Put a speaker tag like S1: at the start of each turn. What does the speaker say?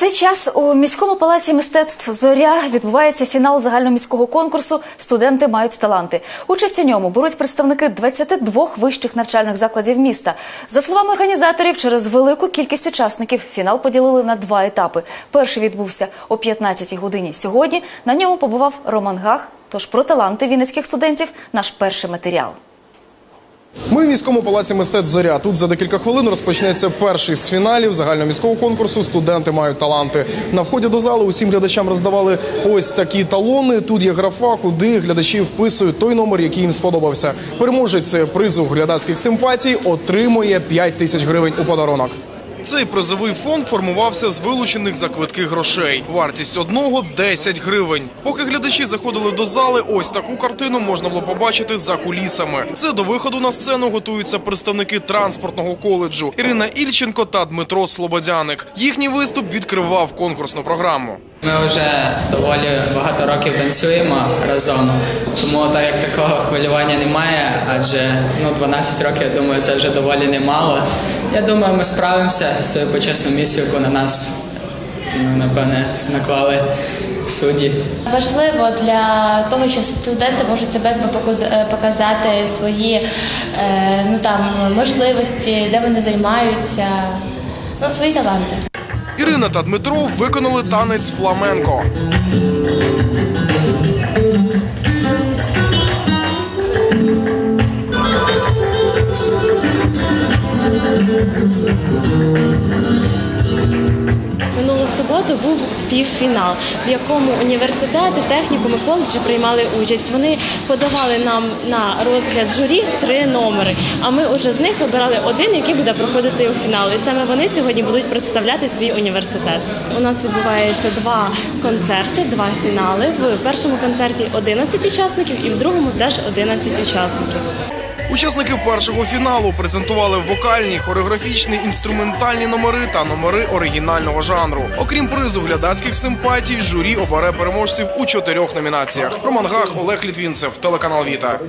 S1: цей час у міському палаці мистецтв Зоря відбувається фінал загальноміського конкурсу Студенти мають таланти. Участь у ньому беруть представники 22 вищих навчальних закладів міста. За словами організаторів, через велику кількість учасників фінал поділили на два етапи. Перший відбувся о 15-й годині. Сьогодні на ньому побував Роман Гах. Тож про таланти вінницьких студентів наш перший матеріал.
S2: Ми в міському палаці мистецтв Зоря. Тут за декілька хвилин розпочнеться перший з фіналів загальноміського конкурсу. Студенти мають таланти. На вході до зали усім глядачам роздавали ось такі талони. Тут є графа, куди глядачі вписують той номер, який їм сподобався. Переможець призу глядацьких симпатій отримує 5 тисяч гривень у подарунок. Цей призовий фонд формувався з вилучених за квитки грошей. Вартість одного 10 гривень. Поки глядачі заходили до зали, ось таку картину можна було побачити за кулісами. Це до виходу на сцену готуються представники транспортного коледжу Ірина Ільченко та Дмитро Слободяник. Їхній виступ відкривав конкурсну програму.
S3: Ми вже доволі багато років танцюємо разом, тому так як такого хвилювання немає, адже ну 12 років, я думаю, це вже доволі немало. Я думаю, ми справимося з цією почесною місією, яку на нас ну, напевне наклали судді.
S4: Важливо для того, що студенти можуть себе е, показати свої е, ну там можливості, де вони займаються, ну свої таланти.
S2: Ірина та Дмитро виконали танець фламенко.
S5: Суботу був півфінал, в якому університети, технікуми, коледжі приймали участь. Вони подавали нам на розгляд журі три номери. А ми вже з них вибирали один, який буде проходити у фінал. І саме вони сьогодні будуть представляти свій університет. У нас відбувається два концерти, два фінали. В першому концерті 11 учасників, і в другому теж 11 учасників.
S2: Учасники першого фіналу презентували вокальні, хореографічні, інструментальні номери та номери оригінального жанру. Окрім призу глядацьких симпатій, журі обере переможців у чотирьох номінаціях. Роман Гах, Олег Літвінцев, телеканал Віта.